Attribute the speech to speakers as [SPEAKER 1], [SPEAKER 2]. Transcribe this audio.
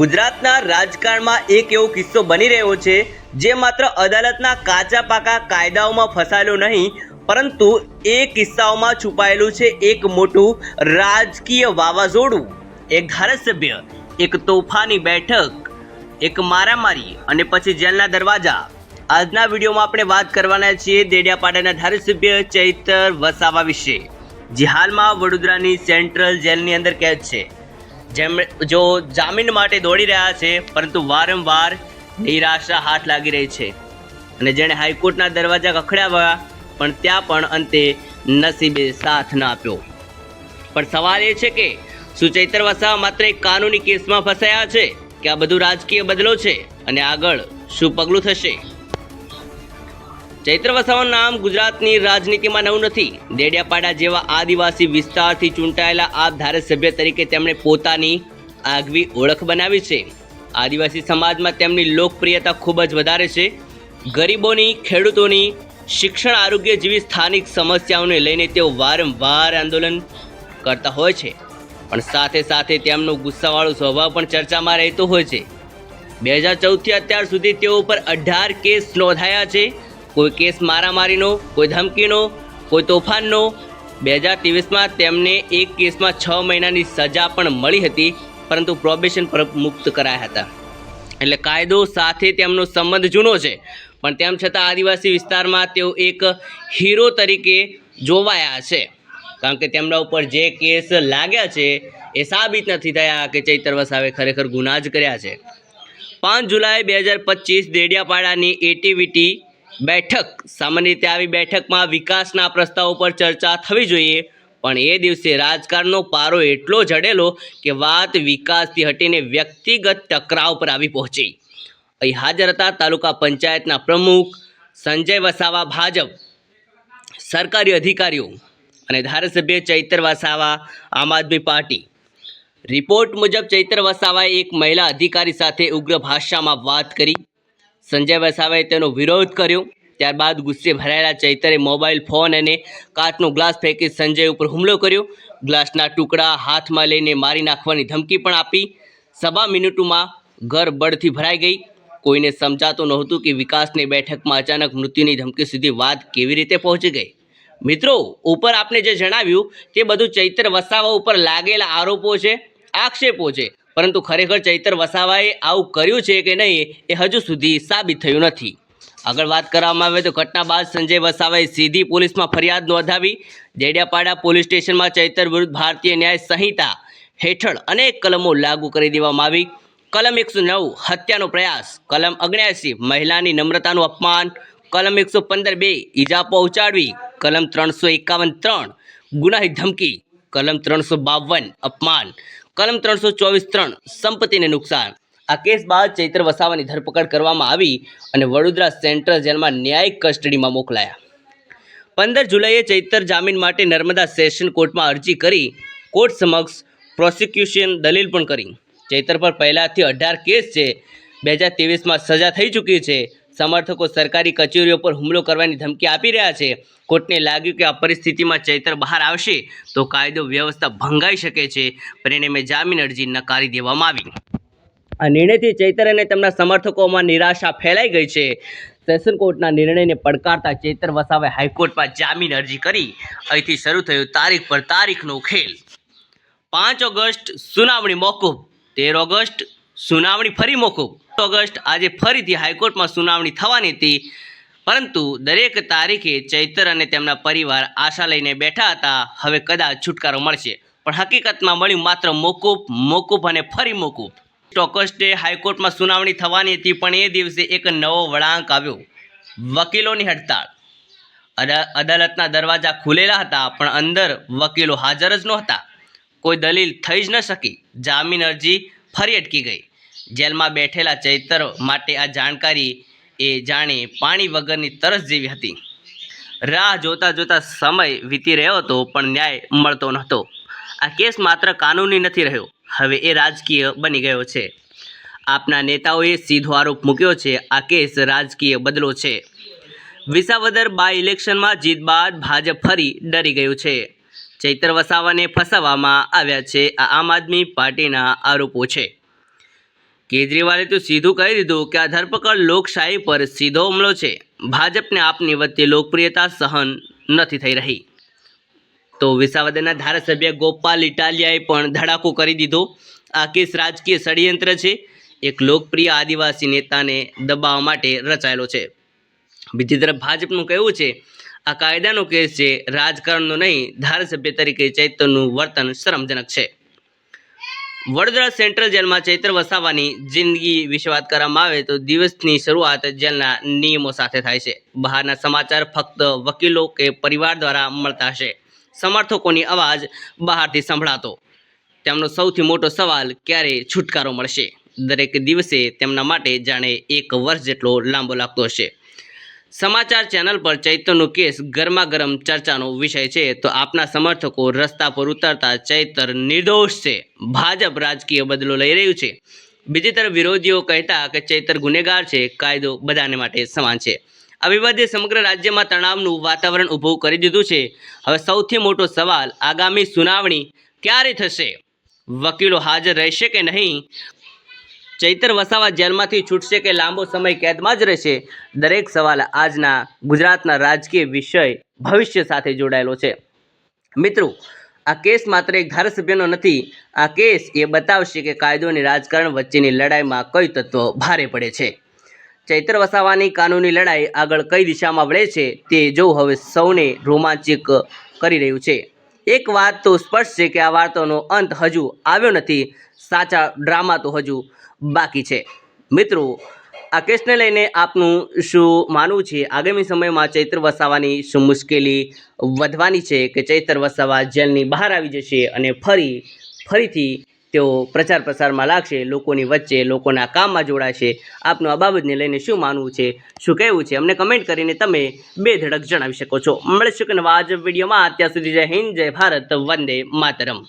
[SPEAKER 1] ગુજરાતના રાજકારણમાં એક એવો કિસ્સો બની રહ્યો છે, જે માત્ર અદાલતના કાચા પાકા કાયદાઓમાં ફસાયેલો નહીં, પરંતુ એ કિસ્સાઓમાં છુપાયેલું છે એક મોટું રાજકીય વાવાઝોડું. એક ધારાસભ્ય, એક તોફાની બેઠક, એક મારામારી અને પછી જેલના દરવાજા. આજના વિડીયોમાં આપણે વાત કરવાના છીએ દેડિયાપાડાના ધારાસભ્ય ચૈતર વસાવા વિશે, જે હાલમાં વડોદરાની સેન્ટ્રલ જેલની અંદર કેદ છે. જેમ જો જામીન માટે દોડી રહ્યા છે, પરંતુ વારંવાર નિરાશા હાથ લાગી રહી છે. અને જેણે હાઈકોર્ટના દરવાજા કખડાવ્યા પણ ત્યાં પણ અંતે નસીબે સાથ ન આપ્યો. પણ સવાલ એ છે કે, શું ચૈતર વસાવા માત્ર એક કાનૂની કેસમાં ફસાયા છે? કે આ બધું રાજકીય બદલો છે? અને આગળ શું પગલું થશે? ચૈત્ર વસાવાનું નામ ગુજરાતની રાજનીતિમાં નવું નથી. દેડિયાપાડા જેવા આદિવાસી વિસ્તારથી ચૂંટાયેલા આ ધારાસભ્ય તરીકે તેમણે પોતાની આગવી ઓળખ બનાવી છે. આદિવાસી સમાજમાં તેમની લોકપ્રિયતા ખૂબ જ વધારે છે. ગરીબોની, ખેડૂતોની શિક્ષણ આરોગ્ય જેવી સ્થાનિક સમસ્યાઓને લઈને તેઓ વારંવાર આંદોલન કરતા હોય છે. પણ સાથે સાથે તેમનો ગુસ્સાવાળો સ્વભાવ પણ ચર્ચામાં રહેતો હોય છે. બે હજાર ચૌદથી અત્યાર સુધી તેઓ ઉપર અઢાર કેસ નોંધાયા છે. કોઈ કેસ મારામારીનો, કોઈ ધમકીનો, કોઈ તોફાનનો. બે હજાર ત્રેવીસમાં તેમને એક કેસમાં છ મહિનાની સજા પણ મળી હતી, પરંતુ પ્રોબેશન પર મુક્ત કરાયા હતા. એટલે કાયદો સાથે તેમનો સંબંધ જૂનો છે. પણ તેમ છતાં આદિવાસી વિસ્તારમાં તેઓ એક હીરો તરીકે જોવાયા છે. કારણ કે તેમના ઉપર જે કેસ લાગ્યા છે, એ સાબિત નથી થયા કે ચૈતર વસાવે ખરેખર ગુના જ કર્યા છે. પાંચ જુલાઈ બે હજાર પચીસ દેડિયાપાડાની એટીવીટી બેઠક. સામાન્ય રીતે આવી બેઠકમાં વિકાસના પ્રસ્તાવો પર ચર્ચા થવી જોઈએ, પણ એ દિવસે રાજકારણનો પારો એટલો જડેલો કે વાત વિકાસથી હટીને વ્યક્તિગત ટકરાવ પર આવી પહોંચી. અહીં હાજર હતા તાલુકા પંચાયતના પ્રમુખ સંજય વસાવા ભાજપ, સરકારી અધિકારીઓ અને ધારાસભ્ય ચૈતર વસાવા, આમ આદમી પાર્ટી. રિપોર્ટ મુજબ ચૈતર વસાવાએ એક મહિલા અધિકારી સાથે ઉગ્ર ભાષામાં વાત કરી. સંજય વસાવાએ તેનો વિરોધ કર્યો. ત્યારબાદ ગુસ્સે ભરાયેલા ચૈતરે મોબાઈલ, ફોન અને કાચનો ગ્લાસ ફેંકી સંજય ઉપર હુમલો કર્યો. ગ્લાસના ટુકડા હાથમાં લઈને મારી નાખવાની ધમકી પણ આપી. સભા મિનિટોમાં ઘર બળથી ભરાઈ ગઈ. કોઈને સમજાતું નહોતું કે વિકાસની બેઠકમાં અચાનક મૃત્યુની ધમકી સુધી વાત કેવી રીતે પહોંચી ગઈ. મિત્રો, ઉપર આપને જે જણાવ્યું તે બધું ચૈતર વસાવા ઉપર લાગેલા આરોપો છે, આક્ષેપો છે. પરંતુ ખરેખર ચૈતર વસાવાએ આવું કર્યું છે કે નહીં એ હજુ સુધી સાબિત થયું નથી. આગળ વાત કરવામાં આવે તો ઘટના બાદ સંજય વસાવાએ સીધી પોલીસમાં ફરિયાદ નોંધાવી. ડેડિયાપાડા પોલીસ સ્ટેશનમાં ચૈતર વિરુદ્ધ ભારતીય ન્યાય સંહિતા હેઠળ અનેક કલમો લાગુ કરી દેવામાં આવી. કલમ એકસો નવ, હત્યાનો પ્રયાસ. કલમ અગ્યાસી મહિલાની નમ્રતાનું અપમાન. કલમ એકસો પંદર બે ઈજા પહોંચાડવી કલમ ત્રણસો એકાવન ત્રણ, ગુનાહી ધમકી. કલમ ત્રણસો બાવન, અપમાન. કલમ ત્રણસો ચોવીસ ત્રણ, સંપત્તિને નુકસાન. આ કેસ બાદ ચૈત્ર વસાવાની ધરપકડ કરવામાં આવી અને વડોદરા સેન્ટ્રલ જેલમાં ન્યાયિક કસ્ટડીમાં મોકલાયા. પંદર જુલાઈએ ચૈતર જામીન માટે નર્મદા સેશન કોર્ટમાં અરજી કરી કોર્ટ સમક્ષ પ્રોસિક્યુશન દલીલ પણ કરી. ચૈતર પર પહેલાંથી અઢાર કેસ છે. બે હજાર ત્રેવીસમાં સજા થઈ ચૂકી છે. સમર્થકો સરકારી કચેરીઓ પર હુમલો કરવાની ધમકી આપી રહ્યા છે. કોર્ટને લાગ્યું કે આ પરિસ્થિતિમાં ચૈતર બહાર આવશે તો કાયદો વ્યવસ્થા ભંગાઈ શકે છે. પરિણામે જામીન અરજી નકારી દેવામાં આવી. આ નિર્ણયથી ચૈતર અને તેમના સમર્થકોમાં નિરાશા ફેલાઈ ગઈ છે. સેશન કોર્ટના નિર્ણયને પડકારતા ચેતર વસાવે હાઈકોર્ટમાં જામીન અરજી કરી. અહીંથી શરૂ થયો તારીખ પર તારીખનો ખેલ. પાંચ ઓગસ્ટ સુનાવણી મોકૂફ. તેર ઓગસ્ટ સુનાવણી ફરી મોકૂફ. ઓગસ્ટ આજે ફરીથી હાઈકોર્ટમાં સુનાવણી થવાની હતી. પરંતુ દરેક તારીખે ચૈતર અને તેમના પરિવાર આશા લઈને બેઠા હતા. હવે કદાચ છુટકારો મળશે. પણ હકીકતમાં મળ્યું માત્ર મોકૂફ મોકૂફ અને ફરી મોકૂફ. ઓગસ્ટે હાઈકોર્ટમાં સુનાવણી થવાની હતી, પણ એ દિવસે એક નવો વળાંક આવ્યો. વકીલોની હડતાળ. અદા- અદાલતના દરવાજા ખુલેલા હતા, પણ અંદર વકીલો હાજર જ નહોતા. કોઈ દલીલ થઈ જ ન શકી. જામીન અરજી ફરી અટકી ગઈ. જેલમાં બેઠેલા ચૈતર માટે આ જાણકારી એ જાણે પાણી વગરની તરસ જેવી હતી. રાહ જોતા જોતા સમય વીતી રહ્યો હતો, પણ ન્યાય મળતો નહોતો. આ કેસ માત્ર કાનૂની નથી રહ્યો, હવે એ રાજકીય બની ગયો છે. આપના નેતાઓએ સીધો આરોપ મૂક્યો છે, આ કેસ રાજકીય બદલો છે. વિસાવદર બાય ઇલેક્શનમાં જીત બાદ ભાજપ ફરી ડરી ગયું છે. ચૈતર વસાવાને ફસાવવામાં આવ્યા છે, આ આમ આદમી પાર્ટીના આરોપો છે. કેજરીવાલે તો સીધું કહી દીધું કે આ ધરપકડ લોકશાહી પર સીધો હુમલો છે. ભાજપને આપની વચ્ચે લોકપ્રિયતા સહન નથી થઈ રહી. તો વિસાવદરના ધારાસભ્ય ગોપાલ ઇટાલિયાએ પણ ધડાકો કરી દીધો. આ કેસ રાજકીય ષડયંત્ર છે. એક લોકપ્રિય આદિવાસી નેતાને દબાવવા માટે રચાયેલો છે. બીજી તરફ ભાજપનું કહેવું છે, આ કાયદાનો કેસ છે, રાજકારણનો નહીં, ધારાસભ્ય તરીકે ચૈતનનું વર્તન શરમજનક છે. વડોદરા સેન્ટ્રલ જેલમાં ચૈત્ર વસાવાની જિંદગી વિશે વાત કરવામાં આવે તો દિવસની શરૂઆત જેલના નિયમો સાથે થાય છે. બહારના સમાચાર ફક્ત વકીલો કે પરિવાર દ્વારા મળતા હશે. સમર્થકોની અવાજ બહારથી સંભળાતો. તેમનો સૌથી મોટો સવાલ, ક્યારે છુટકારો મળશે? દરેક દિવસે તેમના માટે જાણે એક વર્ષ જેટલો લાંબો લાગતો હશે. સમાચાર ચેનલ પર ચૈતરનો કેસ ગરમા ગરમ ચર્ચાનો વિષય છે, તો આપના સમર્થકો રસ્તા પર ઉતરતા ચૈતર નિર્દોષ છે. ભાજપ રાજકીય બદલો લઈ રહ્યું છે. બીજી તરફ વિરોધીઓ કહેતા કે ચૈતર ગુનેગાર છે, કાયદો બધાને માટે સમાન છે. આ વિવાદે સમગ્ર રાજ્યમાં તણાવનું વાતાવરણ ઊભું કરી દીધું છે. હવે સૌથી મોટો સવાલ આગામી સુનાવણી ક્યારે થશે? વકીલો હાજર રહેશે કે નહીં? ચૈતર વસાવા જેલમાંથી છૂટશે કે લાંબો સમય કેદમાં જ રહેશે? દરેક સવાલ આજના ગુજરાતના રાજકીય વિષય ભવિષ્ય સાથે જોડાયેલો છે. મિત્રો, આ કેસ માત્ર એક ધારાસભ્યનો નથી, આ કેસ એ બતાવશે કે કાયદો અને રાજકારણ વચ્ચેની લડાઈમાં કઈ તત્વો ભારે પડે છે. ચૈત્ર વસાવાની કાનૂની લડાઈ આગળ કઈ દિશામાં વળે છે તે જોવું હવે સૌને રોમાંચિત કરી રહ્યું છે. એક વાત તો સ્પષ્ટ છે કે આ વાર્તાનો અંત હજુ આવ્યો નથી, સાચા ડ્રામા તો હજુ બાકી છે. મિત્રો, આ કેસને લઈને આપનું શું માનવું છે? આગામી સમયમાં ચૈત્ર વસાવાની શું મુશ્કેલી વધવાની છે કે ચૈત્ર વસાવા જેલની બહાર આવી જશે અને ફરી, ફરીથી તેઓ પ્રચાર પ્રસારમાં લાગશે, લોકોની વચ્ચે લોકોના કામમાં જોડાશે. આપનું આ બાબતને લઈને શું માનવું છે? શું કહેવું છે? અમને કમેન્ટ કરીને તમે બે ધડક જણાવી શકો છો. મળીશું કે નવા આજ વિડીયોમાં. અત્યાર સુધી જય હિન્દ, જય ભારત, વંદે માતરમ.